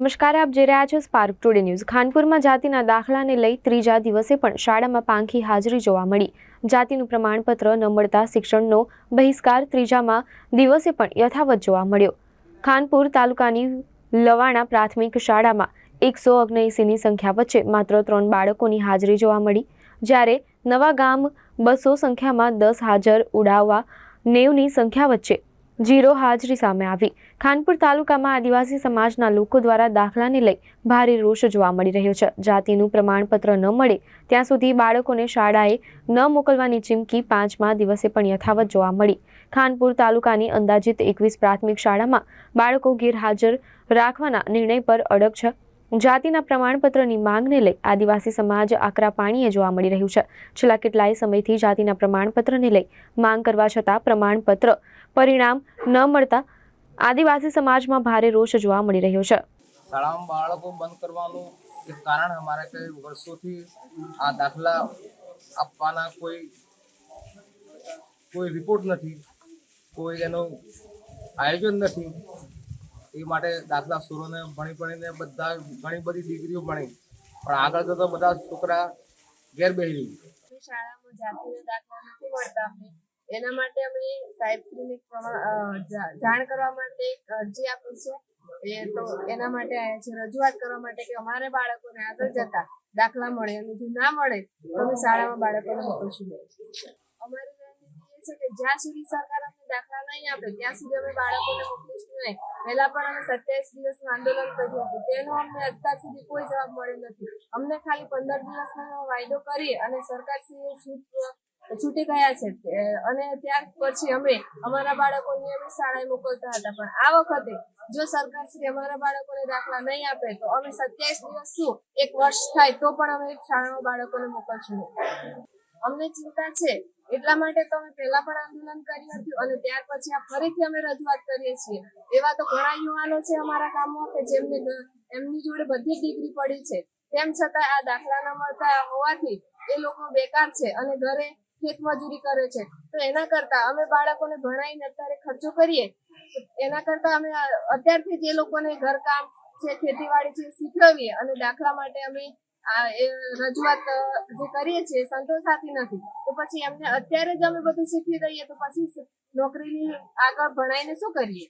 નમસ્કાર, આપ જોઈ રહ્યા છો સ્પાર્ક ટુડે ન્યૂઝ ખાનપુરમાં જાતિના દાખલાને લઈ ત્રીજા દિવસે પણ શાળામાં પાંખી હાજરી જોવા મળી. જાતિનું પ્રમાણપત્ર ન મળતા શિક્ષણનો બહિષ્કાર ત્રીજામાં દિવસે પણ યથાવત જોવા મળ્યો. ખાનપુર તાલુકાની લવાણા પ્રાથમિક શાળામાં એકસો ઓગણએંસીની સંખ્યા વચ્ચે માત્ર ત્રણ બાળકોની હાજરી જોવા મળી. જ્યારે નવા ગામ બસો સંખ્યામાં દસ હાજર ઉડાવવા નેવની સંખ્યા વચ્ચે જીરો હાજરી સામે આવી. ખાનપુર તાલુકામાં આદિવાસી સમાજના લોકો દ્વારા દાખલાને લઈ ભારે રોષ જોવા મળી રહ્યો છે. જાતિનું પ્રમાણપત્ર ન મળે ત્યાં સુધી બાળકોને શાળાએ ન મોકલવાની ચીમકી પાંચમા દિવસે પણ યથાવત જોવા મળી. ખાનપુર તાલુકાની અંદાજિત એકવીસ પ્રાથમિક શાળામાં બાળકો ગેરહાજર રાખવાના નિર્ણય પર અડગ છે જાતિના પ્રમાણપત્રની માંગને લઈ આદિવાસી સમાજ આકરા પાણીએ જોવા મળી રહ્યું છે. છેલ્લા કેટલાય સમયથી જાતિના પ્રમાણપત્રને લઈ માંગ કરવા છતાં પ્રમાણપત્ર પરિણામ ન મળતા આદિવાસી સમાજમાં ભારે રોષ જોવા મળી રહ્યો છે. શાળામાં બાળકો બંધ કરવાનું એક કારણ અમારે કે વર્ષોથી આ દાખલા આપવાના કોઈ કોઈ રિપોર્ટ નથી, કોઈ એનું આયોજન નથી. એ માટે દાખલા સુરોને ભણી ભણીને બધા ઘણી બધી ડિગ્રીઓ ભણી. પણ આગળ જતા બધા છોકરા ઘેર બેહી શાળામાં જાતિના દાખલા નથી મળતા અમને. એના માટે અમે સાહેબ ક્લિનિક જાણ કરવા માટે એક અરજી આપી છે. એ તો એના માટે આવ્યા છે. રજૂઆત કરવા માટે કે અમારે બાળકોને આગળ જતા દાખલા મળે અને જો ના મળે તો અમે શાળામાં બાળકોને મોકલશું. અમારી છે કે જ્યાં સુધી સરકાર અમને દાખલા નહીં આપે, ત્યાં સુધી અમે બાળકોને મોકલીશું નહીં. પહેલા પણ અમે સત્યાવીસ દિવસનું આંદોલન કર્યું હતું. તેનો અમને અત્યાર સુધી કોઈ જવાબ મળ્યો નથી. અમને ખાલી પંદર દિવસનો વાયદો કરી અને સરકારશ્રીએ છૂટ, છૂટી ગયા છે. અને ત્યાર પછી અમે અમારા બાળકો નિયમિત શાળાએ મોકલતા હતા. પણ આ વખતે જો સરકારશ્રી અમારા બાળકોને દાખલા નહીં આપે, તો અમે સત્યાવીસ દિવસ શું એક વર્ષ થાય તો પણ અમે શાળામાં બાળકોને મોકલશું. અમને ચિંતા છે. એટલા માટે તો અમે પહેલા પણ આંદોલન કર્યું હતું અને ત્યાર પછી આ ફરીથી અમે રજૂઆત કરીએ છીએ. એવા તો ઘણા યુવાનો છે અમારા ગામમાં કે જેમને એમની જોડે બધી ડિગ્રી પડી છે. તેમ છતાં આ દાખલા ન મળતા હોવાથી એ લોકો બેકાર છે અને ઘરે ખેત મજૂરી કરે છે. તો એના કરતા અમે બાળકોને ભણાવીને અત્યારે ખર્ચો કરીએ. એના કરતા અમે અત્યારથી જ લોકોને ઘરકામ છે, ખેતીવાડી છે, શીખવીએ અને દાખલા માટે અમે આ એ રજૂઆત જે કરીએ છીએ સંતોષાતી નથી. તો પછી એમને અત્યારે જ અમે બધું શીખી દઈએ તો પછી નોકરીની આગળ ભણાઈને શું કરીએ?